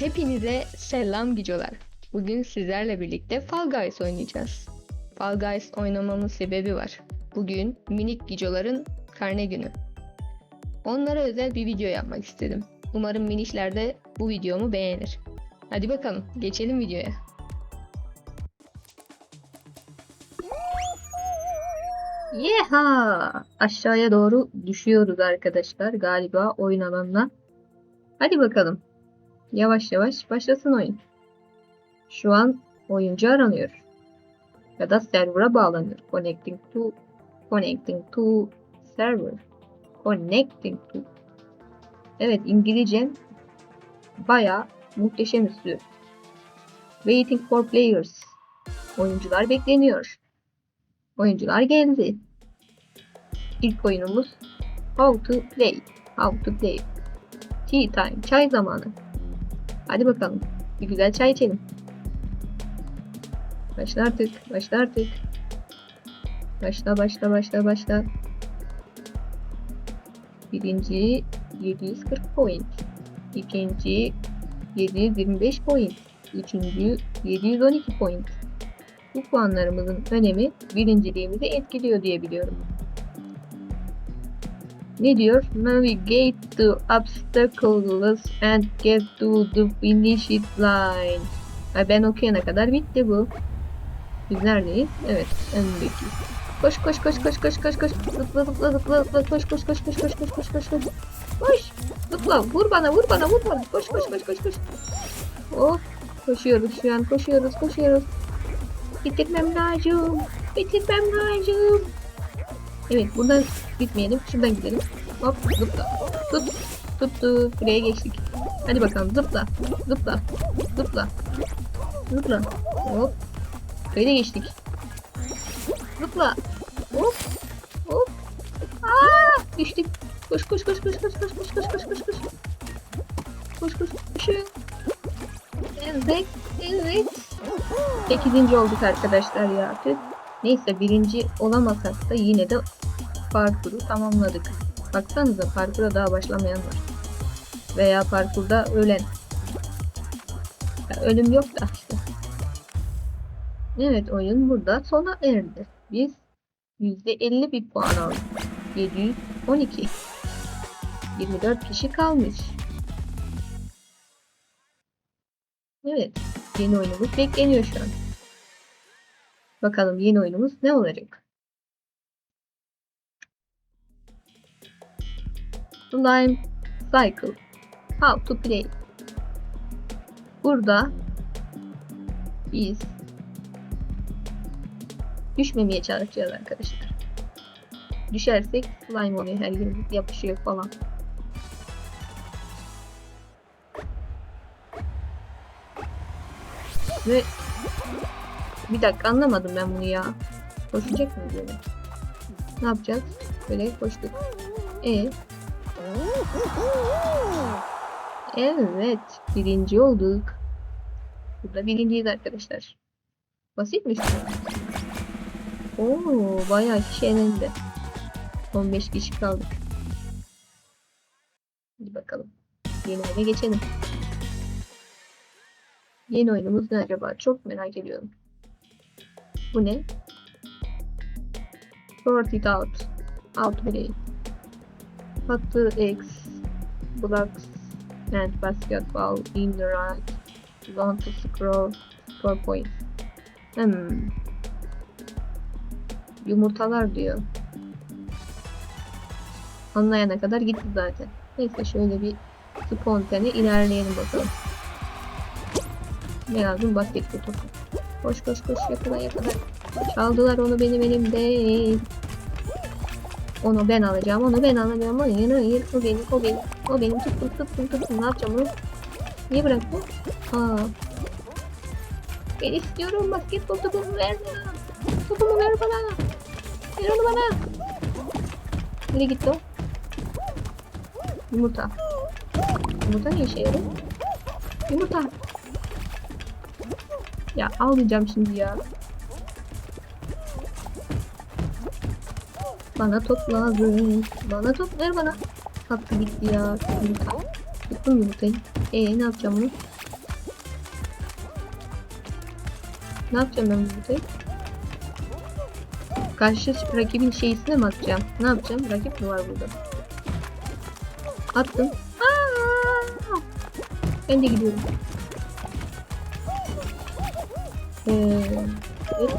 Hepinize selam gicolar. Bugün sizlerle birlikte Fall Guys oynayacağız. Fall Guys oynamamın sebebi var. Bugün minik gicoların karne günü. Onlara özel bir video yapmak istedim. Umarım minişler de bu videomu beğenir. Hadi bakalım geçelim videoya. Yeha! Aşağıya doğru düşüyoruz arkadaşlar galiba oyun alanına. Hadi bakalım. Yavaş yavaş başlasın oyun. Şu an oyuncu aranıyor. Ya da server'a bağlanıyor. Connecting to connecting to server. Connecting to. Evet İngilizce baya muhteşem üslü. Waiting for players. Oyuncular bekleniyor. Oyuncular geldi. İlk oyunumuz How to Play. How to Play. Tea time. Çay zamanı. Hadi bakalım. Bir güzel çay içelim. Başla artık. Başla artık. Başla başla başla başla. Birinci 740 point. İkinci 725 point. Üçüncü 712 point. Bu puanlarımızın önemi birinciliğimizi etkiliyor diye biliyorum. Ne diyor? Navigate the obstacles and get to the finish line. Ha, ben okuyana kadar bitti bu. Biz neredeyiz? Evet, öndeki. Koş koş koş koş koş koş koş. Zıpla zıpla zıpla zıpla. Koş koş koş koş koş koş koş koş koş. Koş. Zıpla. Vur bana vur bana vur bana. Koş koş koş koş koş. Oh. Koşuyoruz şu an. Koşuyoruz koşuyoruz. Bitirmem lazım. Bitirmem lazım. Evet buradan gitmeyelim. Şuradan gidelim. Hop zıpla. Tut. Tuttu. Buraya geçtik. Hadi bakalım zıpla. Zıpla. Zıpla. Zıpla. Hop. Böyle geçtik. Zıpla. Hop. Hop. Aa, düştük. Koş koş koş koş koş koş koş koş koş koş koş. Koş koş koşun. Evet. Evet. Sekizinci olduk arkadaşlar ya. Tüh. Neyse birinci olamasak da yine de parkuru tamamladık. Baksanıza parkura daha başlamayan var. Veya parkurda ölen. Ya ölüm yok da işte. Evet oyun burada sona erdi. Biz %50 bir puan aldık. 712. 24 kişi kalmış. Evet. Yeni oyunumuz bekleniyor şu an. Bakalım yeni oyunumuz ne olacak? Slime Cycle How to play Burada biz düşmemeye çalışacağız arkadaşlar. Düşersek slime oluyor her yere yapışıyor falan. Ve bir dakika anlamadım ben bunu ya. Koşacak mı böyle? Ne yapacağız? Böyle koştuk. E Evet, birinci olduk. Burada birinciyiz arkadaşlar. Basitmiş. Oo, bayağı kişi elendi. 15 kişi kaldık. Hadi bakalım. Yeni oyuna geçelim. Yeni oyunumuz ne acaba? Çok merak ediyorum. Bu ne? Sort it out. Out. Put the X blocks and basketball in the right. Zone to. Score points. Hmm. Yumurtalar diyor. Anlayana kadar gitti zaten. Neyse şöyle bir spontane ilerleyelim bakalım. Ne lazım? Basketbol topu. Koş koş koş yakala yakala. Çaldılar onu benim elimde. Onu ben alacağım, onu ben alacağım. Hayır hayır o benim, o benim. O benim tuttum tuttum tuttum. Ne yapacağım onu? Niye bıraktın? Aa. Ben istiyorum basketbol topumu ver. Topumu ver bana. Ver onu bana. Nereye gitti o? Yumurta. Yumurta ne işe yarıyor? Yumurta. Ya almayacağım şimdi ya. Bana top lazım. Bana top ver bana. Hakkı bitti ya. Yumurta. Yaptım yumurtayı. Eee ne yapacağım bunu? Ne yapacağım ben yumurtayı? Karşı rakibin şeysine mi atacağım? Ne yapacağım? Rakip mi var burada? Attım. Aa! Ben de gidiyorum. Ee, evet.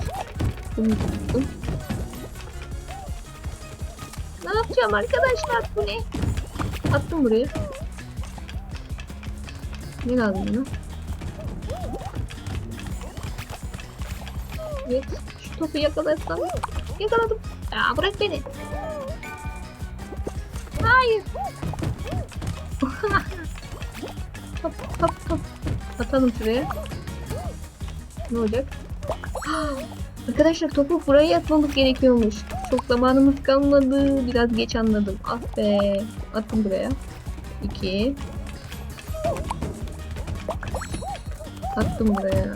Bunu yaptım. Yapacağım arkadaşlar bu ne? Attım buraya. Ne lazım buna? Evet. Şu topu yakalarsam. Yakaladım. Ya bırak beni. Hayır. top top top. Atalım şuraya. Ne olacak? Arkadaşlar topu buraya atmamız gerekiyormuş. Çok zamanımız kalmadı. Biraz geç anladım. Ah be. Attım buraya. 2 Attım buraya.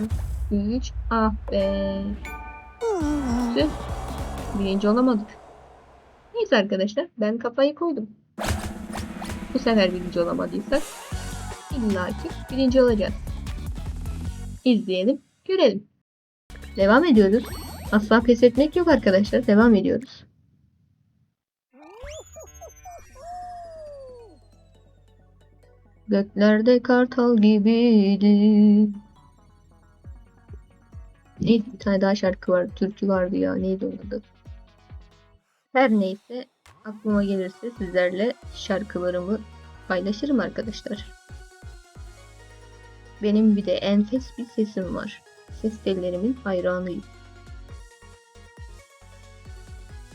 3 Ah be. Tüh. Birinci olamadık. Neyse arkadaşlar ben kafayı koydum. Bu sefer birinci olamadıysak illa ki birinci olacağız. İzleyelim, görelim. Devam ediyoruz. Asla pes etmek yok arkadaşlar. Devam ediyoruz. Göklerde kartal gibiydi. Neydi bir tane daha şarkı vardı. Türkü vardı ya. Neydi onun? Her neyse aklıma gelirse sizlerle şarkılarımı paylaşırım arkadaşlar. Benim bir de enfes bir sesim var. Ses tellerimin hayranıyım.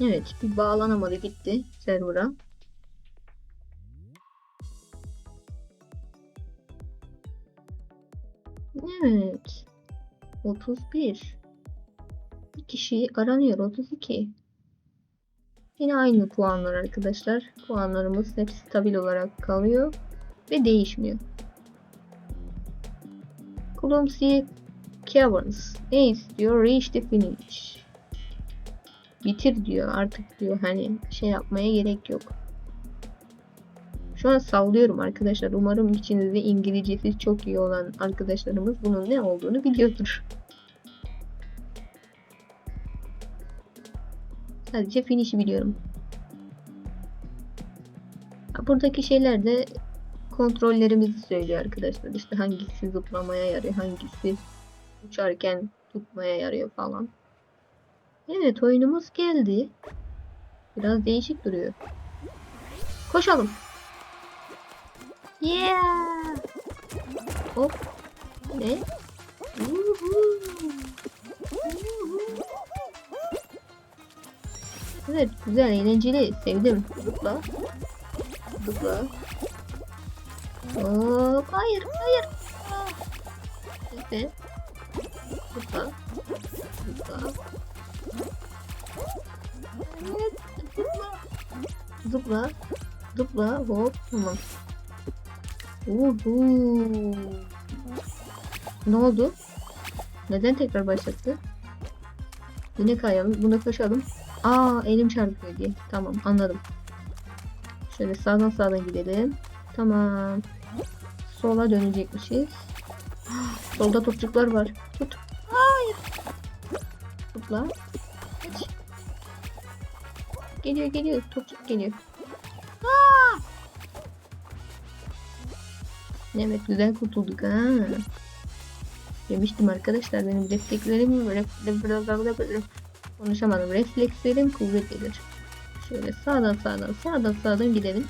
Evet bir bağlanamadı gitti server'a. Evet. 31. Bir kişi aranıyor. 32. Yine aynı puanlar arkadaşlar. Puanlarımız hep stabil olarak kalıyor ve değişmiyor. Clumsy Caverns. Ne istiyor? Reach the finish. Bitir diyor artık diyor hani şey yapmaya gerek yok. Şu an sallıyorum arkadaşlar. Umarım içinizde İngilizcesi çok iyi olan arkadaşlarımız bunun ne olduğunu biliyordur. Sadece finish'i biliyorum. Buradaki şeyler de kontrollerimizi söylüyor arkadaşlar. İşte hangisi zıplamaya yarıyor, hangisi uçarken tutmaya yarıyor falan. Evet oyunumuz geldi. Biraz değişik duruyor. Koşalım. Yeah. Hop. Ne? Evet güzel eğlenceli sevdim. Zıpla. Zıpla. Hop hayır hayır. Ah. Neyse. Zıpla. Zıpla. Zıpla. Zıpla hop tamam. Uhu. Ne oldu? Neden tekrar başlattı? Yine kayalım. Buna koşalım. Aa elim çarpıyor diye. Tamam anladım. Şöyle sağdan sağdan gidelim. Tamam. Sola dönecekmişiz. Solda topçuklar var. Tut. Hayır. Tutla. Geliyor geliyor. Topçuk geliyor. Evet güzel kurtulduk ha. Demiştim arkadaşlar benim reflekslerim ref, konuşamadım. Reflekslerim kuvvetlidir. Şöyle sağdan sağdan sağdan sağdan gidelim.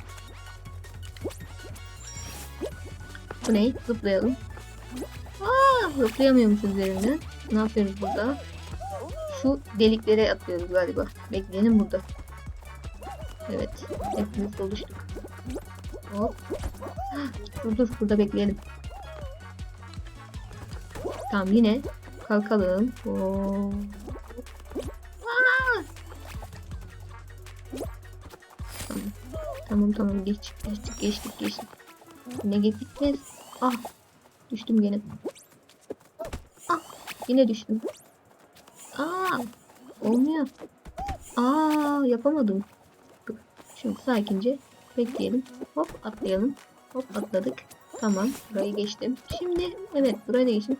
Bu ne? Zıplayalım. Aa, zıplayamıyormuş üzerinden. Ne yapıyoruz burada? Şu deliklere atıyoruz galiba. Bekleyelim burada. Evet. Hepimiz doluştuk. Hop. Dur dur burada bekleyelim. Tamam yine kalkalım. Oo. Tamam. Tamam tamam geç, geçtik geçtik geçtik. Yine gitmez. Ah düştüm gene. Ah yine düştüm. Aa olmuyor. Aa yapamadım. Şimdi sakince bekleyelim. Hop atlayalım. Hop atladık. Tamam burayı geçtim. Şimdi evet burayı da geçtim.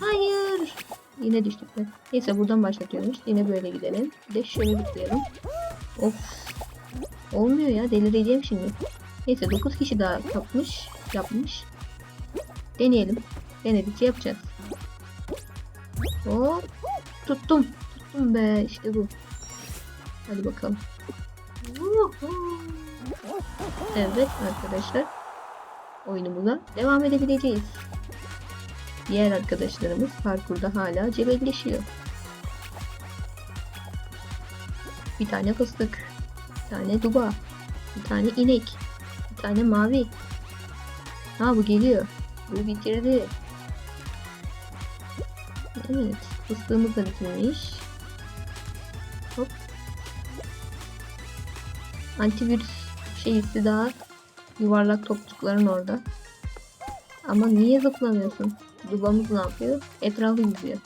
Hayır. Yine düştük. Neyse buradan başlatıyormuş. Yine böyle gidelim. Bir de şöyle tıklayalım. Of. Olmuyor ya delireceğim şimdi. Neyse 9 kişi daha yapmış. Yapmış. Deneyelim. Denedikçe yapacağız. Hop. Tuttum. Tuttum be işte bu. Hadi bakalım. Vuhu. Evet arkadaşlar. Oyunumuza devam edebileceğiz. Diğer arkadaşlarımız parkurda hala cebelleşiyor. Bir tane fıstık, bir tane duba, bir tane inek, bir tane mavi. Ha bu geliyor. Bu bitirdi. Evet, fıstığımız da bitirmiş. Hop. Antivirüs şeysi daha yuvarlak topçukların orada. Ama niye zıplamıyorsun? Dubamız ne yapıyor? Etrafı yüzüyor.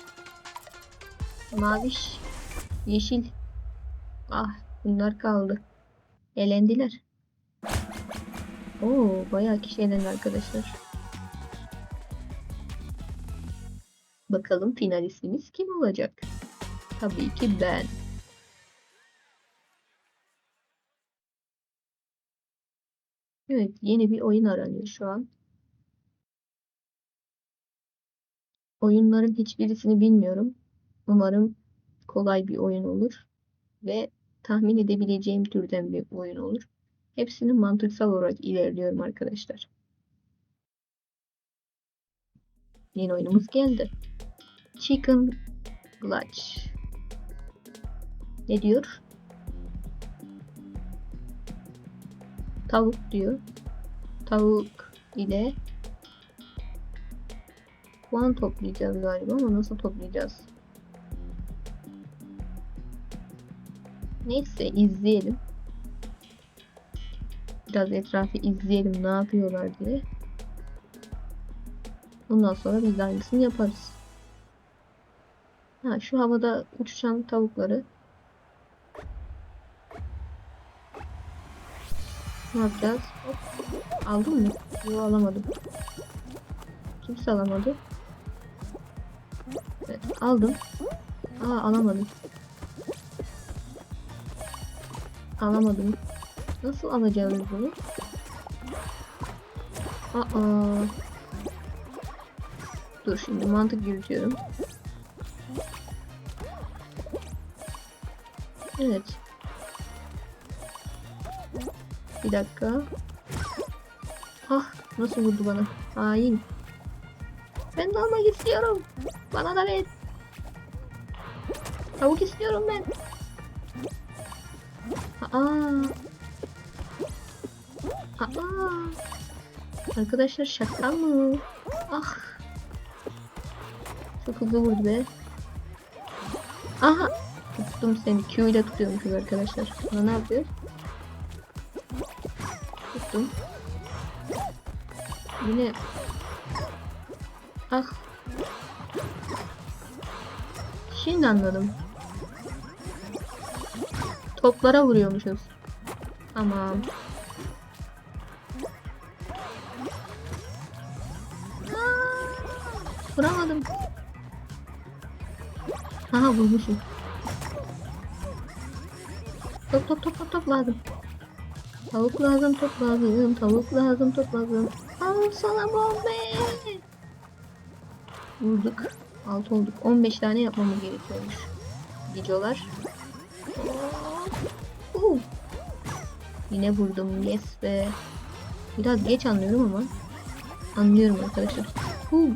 Maviş, yeşil. Ah, bunlar kaldı. Elendiler. Oo, bayağı kişi elendi arkadaşlar. Bakalım finalistimiz kim olacak? Tabii ki ben. Evet, yeni bir oyun aranıyor şu an. Oyunların hiçbirisini bilmiyorum. Umarım kolay bir oyun olur ve tahmin edebileceğim türden bir oyun olur. Hepsini mantıksal olarak ilerliyorum arkadaşlar. Yeni oyunumuz geldi. Chicken Clutch. Ne diyor? Tavuk diyor. Tavuk ile puan toplayacağız galiba ama nasıl toplayacağız? Neyse izleyelim. Biraz etrafı izleyelim ne yapıyorlar diye. Ondan sonra biz aynısını yaparız. Ha şu havada uçuşan tavukları ne yapacağız? Hop. Aldım mı? Yok alamadım. Kimse alamadı. Evet, aldım. Aa alamadım. Alamadım. Nasıl alacağız bunu? Aa. Dur şimdi mantık yürütüyorum. Evet. Bir dakika. Ah nasıl vurdu bana? Hain. Ben de almak istiyorum. Bana da ver. Tavuk istiyorum ben. Aa. Aa. Arkadaşlar şaka mı? Ah. Çok hızlı vurdu be. Aha. Tuttum seni. Q ile tutuyormuşuz arkadaşlar. Buna ne yapıyor? Tuttum. Yine Ah. Şimdi anladım. Toplara vuruyormuşuz. Tamam. Aa, Vuramadım. Aha vurmuşum. Top top top top top lazım. Tavuk lazım top lazım. Tavuk lazım top lazım. Al sana bombe. Vurduk. 6 olduk. 15 tane yapmamız gerekiyormuş. Videolar. Uh. Yine vurdum. Yes be. Biraz geç anlıyorum ama. Anlıyorum arkadaşlar. Uh.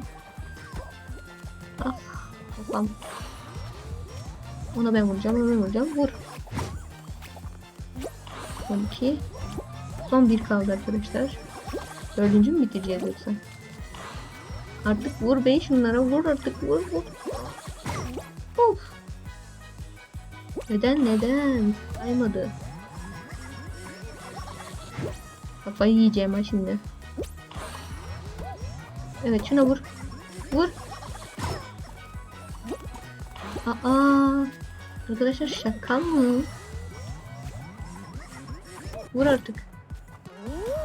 Ah. Kafam. Ona ben vuracağım. Ona ben vuracağım. Vur. 12. Son bir kaldı arkadaşlar. Dördüncü mü bitireceğiz yoksa? Artık vur bey şunlara vur artık vur vur. Of. Neden neden? Saymadı. Kafayı yiyeceğim ha şimdi. Evet şuna vur. Vur. Aa. Arkadaşlar şaka mı? Vur artık.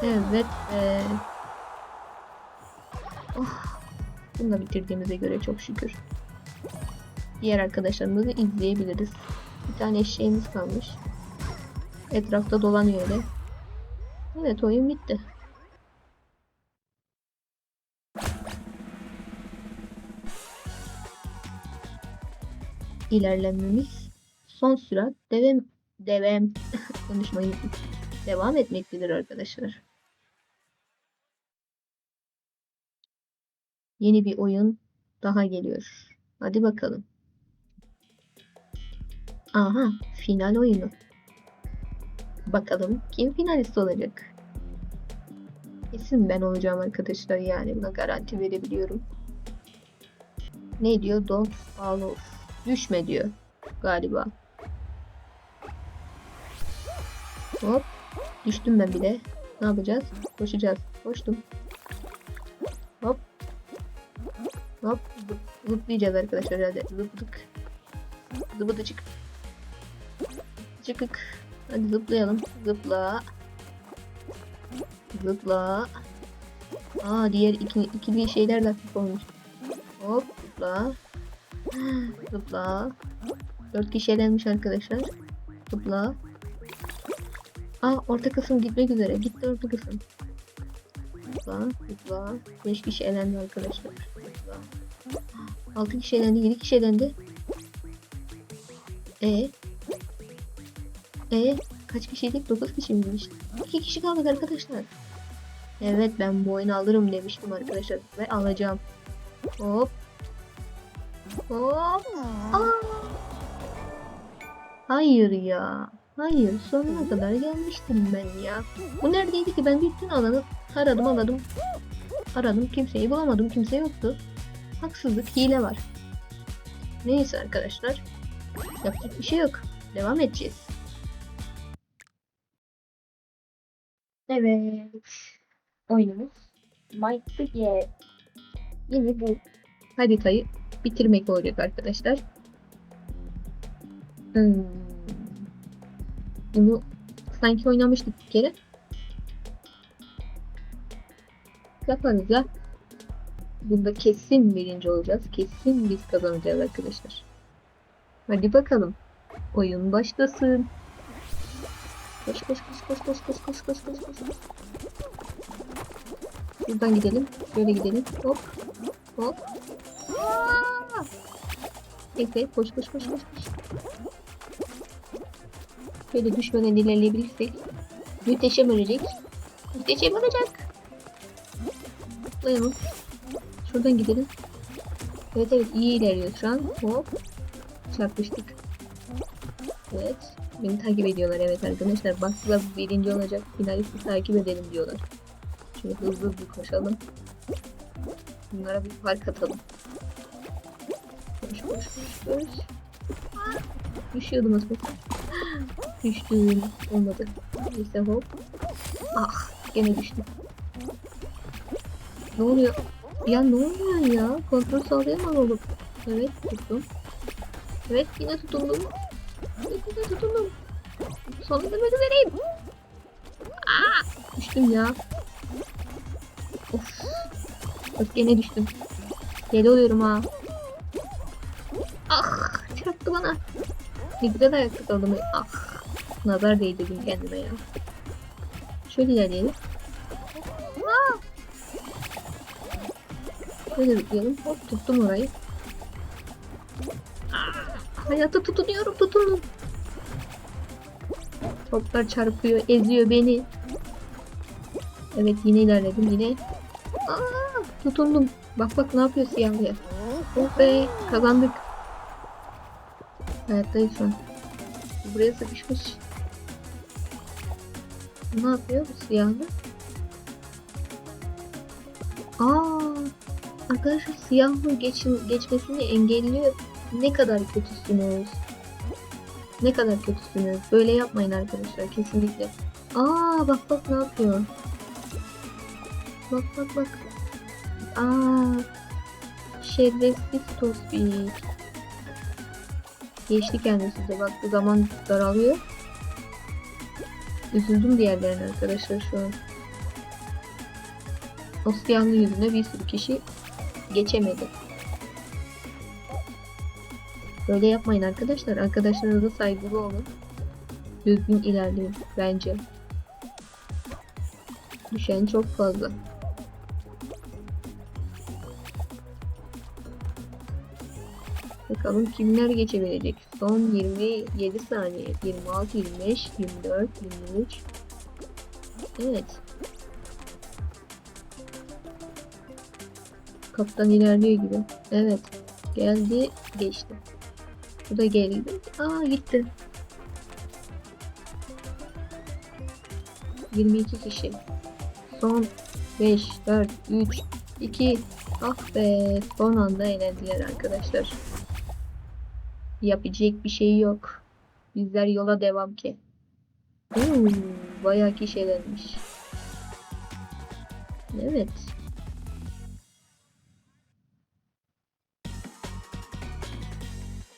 Evet. Ee... Oh. Bunu da bitirdiğimize göre çok şükür. diğer arkadaşlarımızı izleyebiliriz. Bir tane eşeğimiz kalmış. Etrafta dolanıyor öyle. Evet oyun bitti. İlerlememiz son sürat devam devam konuşmayı devam etmektedir arkadaşlar. Yeni bir oyun daha geliyor. Hadi bakalım. Aha, final oyunu. Bakalım kim finalist olacak? Kesin ben olacağım arkadaşlar yani buna garanti verebiliyorum. Ne diyor? Don't fall off. Düşme diyor galiba. Hop. Düştüm ben bile. Ne yapacağız? Koşacağız. Koştum. Hop. Zıp- Zıplayacağız arkadaşlar herhalde. Zıplık. Zıbıdıcık. Çıkık. Hadi zıplayalım. Zıpla. Zıpla. Aa diğer iki, ikili şeyler de hafif olmuş. Hop zıpla. Zıpla. Dört kişi elenmiş arkadaşlar. Zıpla. Aa orta kısım gitmek üzere. Gitti orta kısım. Zıpla. Zıpla. Beş kişi elendi arkadaşlar. Zıpla. Altı kişi elendi. Yedi kişi elendi. E e kaç kişiydik? 9 kişi miymiş? 2 kişi kaldık arkadaşlar. Evet ben bu oyunu alırım demiştim arkadaşlar ve alacağım. Hop. Hop. Aa. Hayır ya. Hayır sonuna kadar gelmiştim ben ya. Bu neredeydi ki ben bütün alanı aradım aradım. Aradım kimseyi bulamadım kimse yoktu. Haksızlık hile var. Neyse arkadaşlar. Yapacak bir şey yok. Devam edeceğiz. Evet. Oyunumuz Might the Gear. Yine bu haritayı bitirmek olacak arkadaşlar. Hmm. Bunu sanki oynamıştık bir kere. Yaparız ya. Bunda kesin birinci olacağız. Kesin biz kazanacağız arkadaşlar. Hadi bakalım. Oyun başlasın. Koş koş koş koş koş koş koş koş koş koş. Buradan gidelim. Böyle gidelim. Hop. Hop. Aa! Bekle. Koş koş koş koş koş. Böyle düşmeden ilerleyebilirsek. Müteşem ölecek. Müteşem olacak. Zıplayalım. Şuradan gidelim. Evet evet iyi ilerliyor şu an. Hop. Çarpıştık. Evet. Beni takip ediyorlar evet arkadaşlar. Baktılar birinci olacak. Finalisti takip edelim diyorlar. Şöyle hızlı hızlı koşalım. Bunlara bir fark atalım. Koş koş koş koş. Düşüyordum az önce. Düştüm. Olmadı. Neyse hop. Ah gene düştüm. Ne oluyor? Ya ne oluyor ya? Kontrol sağlayamam oğlum. Evet tuttum. Evet yine tutundum. Evet yine tutundum. Sonunda böyle vereyim. Aa, düştüm ya. Of. Bak gene düştüm. Deli oluyorum ha. Ah çarptı bana. Ne güzel ayakta kaldım. Ah. Nazar değdirdim kendime ya. Şöyle ilerleyelim. Şöyle zıplayalım. Hop tuttum orayı. Hayata tutunuyorum tutundum. Toplar çarpıyor, eziyor beni. Evet yine ilerledim yine. Aa, tutundum. Bak bak ne yapıyor siyahlıya. Oh be kazandık. Hayattayız şu an. Buraya sıkışmış. Ne yapıyor bu siyahlı? Aa, arkadaşlar siyahlı geçin, geçmesini engelliyor. Ne kadar kötüsünüz. Ne kadar kötüsünüz. Böyle yapmayın arkadaşlar kesinlikle. Aa bak bak ne yapıyor. Bak bak bak. Aa şerefsiz tospik. Geçti kendisi de baktı zaman daralıyor. Üzüldüm diğerlerine arkadaşlar şu an. O siyahlı yüzüne bir sürü kişi geçemedi. Böyle yapmayın arkadaşlar. Arkadaşlarınıza saygılı olun. Düzgün ilerleyin bence. Düşen çok fazla. Bakalım kimler geçebilecek. Son 27 saniye. 26, 25, 24, 23. Evet. Kaptan ilerliyor gibi. Evet. Geldi, geçti. Bu da geldi. Aa gitti. 22 kişi. Son 5, 4, 3, 2. Ah be. Son anda elendiler arkadaşlar. Yapacak bir şey yok. Bizler yola devam ki. Hmm, bayağı kişi elenmiş. Evet.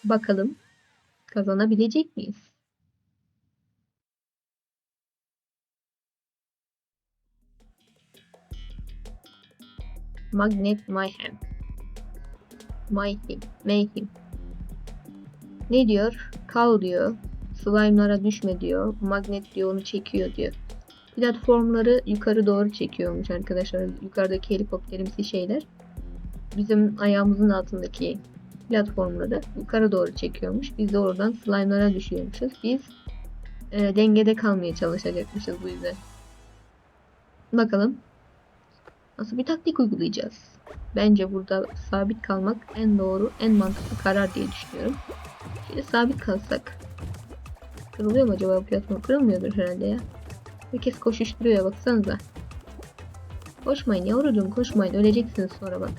Bakalım kazanabilecek miyiz? Magnet Mayhem. Mayhem. Mayhem. Ne diyor? Kal diyor. Slime'lara düşme diyor. Magnet diyor onu çekiyor diyor. Platformları yukarı doğru çekiyormuş arkadaşlar. Yukarıdaki helikopterimsi şeyler. Bizim ayağımızın altındaki platformları yukarı doğru çekiyormuş. Biz de oradan slime'lara düşüyormuşuz. Biz e, dengede kalmaya çalışacakmışız bu yüzden. Bakalım. Nasıl bir taktik uygulayacağız? Bence burada sabit kalmak en doğru, en mantıklı karar diye düşünüyorum. Şöyle sabit kalsak. Kırılıyor mu acaba bu platform? Kırılmıyordur herhalde ya. Herkes koşuşturuyor ya baksanıza. Koşmayın yavrucuğum koşmayın. Öleceksiniz sonra bak.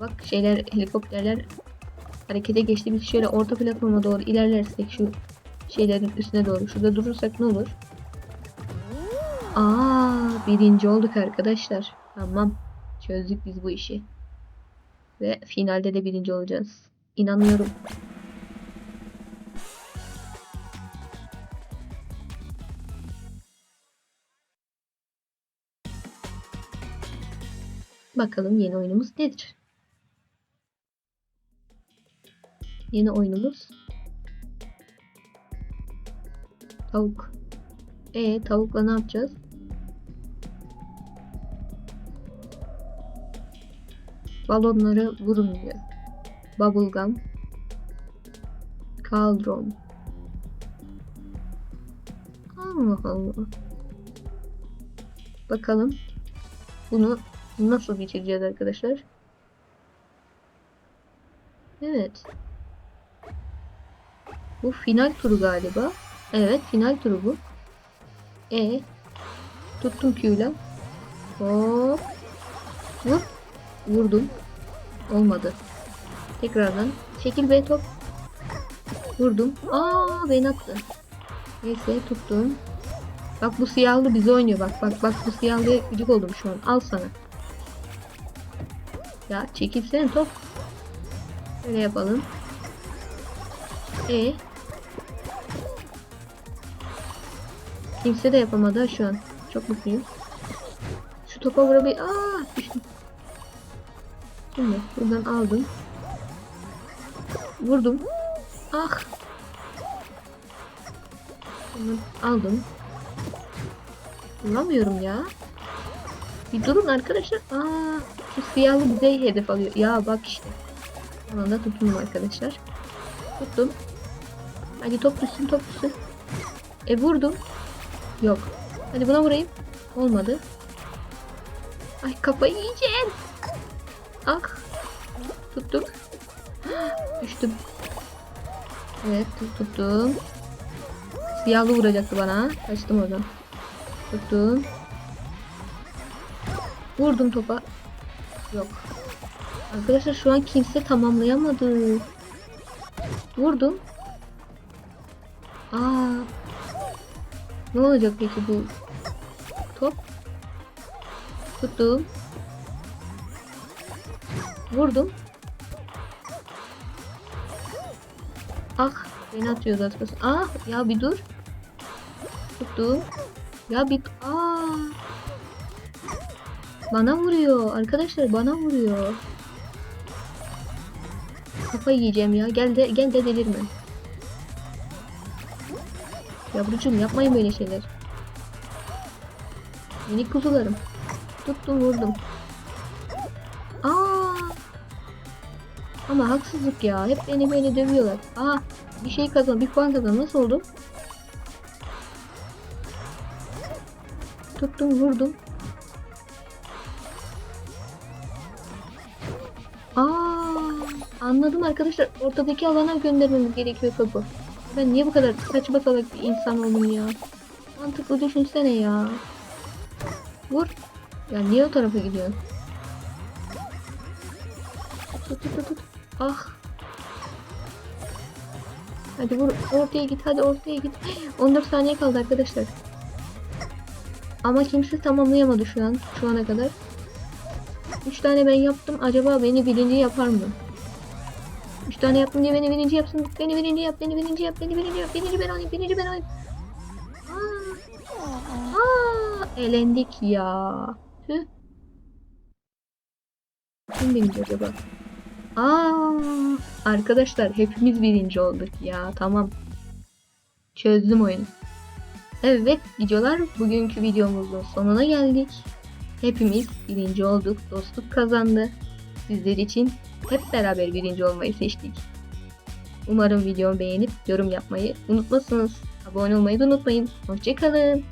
Bak şeyler helikopterler harekete geçti. Biz şöyle orta platforma doğru ilerlersek şu şeylerin üstüne doğru. Şurada durursak ne olur? Aa, birinci olduk arkadaşlar. Tamam. Çözdük biz bu işi. Ve finalde de birinci olacağız. İnanıyorum. Bakalım yeni oyunumuz nedir? Yeni oyunumuz tavuk. E tavukla ne yapacağız? Balonları vurun diyor. Bubblegum. Kaldron. Allah Allah. Bakalım. Bunu nasıl bitireceğiz arkadaşlar? Evet. Bu final turu galiba. Evet final turu bu. E tuttum Q'yla. Hop. Vur. Vurdum. Olmadı. Tekrardan. Çekil be top. Vurdum. Aa beni attı. Neyse tuttum. Bak bu siyahlı bizi oynuyor. Bak bak bak bu siyahlıya gıcık oldum şu an. Al sana. Ya çekilsene top. Böyle yapalım. E Kimse de yapamadı şu an. Çok mutluyum. Şu topa vurabil... Aa düştüm. Şimdi buradan aldım. Vurdum. Ah. Aldım. Vuramıyorum ya. Bir durun arkadaşlar. Aa, şu siyahlı bize hedef alıyor. Ya bak işte. Ona da tutundum arkadaşlar. Tuttum. Hadi top düşsün top düşsün. E vurdum. Yok. Hadi buna vurayım. Olmadı. Ay kafayı yiyeceğim. Ah. Tuttum. Düştüm. Evet tuttum. Siyahlı vuracaktı bana. Kaçtım oradan. Tuttum. Vurdum topa. Yok. Arkadaşlar şu an kimse tamamlayamadı. Vurdum. Aa. Ne olacak peki bu top? Tuttum. Vurdum. Ah beni atıyor zaten. Ah ya bir dur. Tuttum. Ya bir aa. Bana vuruyor. Arkadaşlar bana vuruyor. Kafayı yiyeceğim ya. Gel de gel de delirme. Yavrucuğum yapmayın böyle şeyler. Minik kuzularım. Tuttum vurdum. Aa! Ama haksızlık ya. Hep beni böyle dövüyorlar. Aa! Bir şey kazan, bir puan kazan. Nasıl oldu? Tuttum vurdum. Aa, anladım arkadaşlar. Ortadaki alana göndermemiz gerekiyor topu. Ben niye bu kadar saçma salak bir insan oldum ya? Mantıklı düşünsene ya. Vur. Ya niye o tarafa gidiyorsun? Tut tut tut tut. Ah. Hadi vur. Ortaya git. Hadi ortaya git. 14 saniye kaldı arkadaşlar. Ama kimse tamamlayamadı şu an. Şu ana kadar. 3 tane ben yaptım. Acaba beni birinci yapar mı? 3 tane yaptım diye beni birinci yapsın. Beni birinci yap. Beni birinci yap. Beni birinci yap. Birinci ben olayım. Birinci ben olayım. Aa, aa, elendik ya. Tüh. Kim birinci acaba? Aa, arkadaşlar hepimiz birinci olduk ya. Tamam. Çözdüm oyunu. Evet videolar bugünkü videomuzun sonuna geldik. Hepimiz birinci olduk. Dostluk kazandı. Sizler için hep beraber birinci olmayı seçtik. Umarım videomu beğenip yorum yapmayı unutmazsınız. Abone olmayı da unutmayın. Hoşçakalın.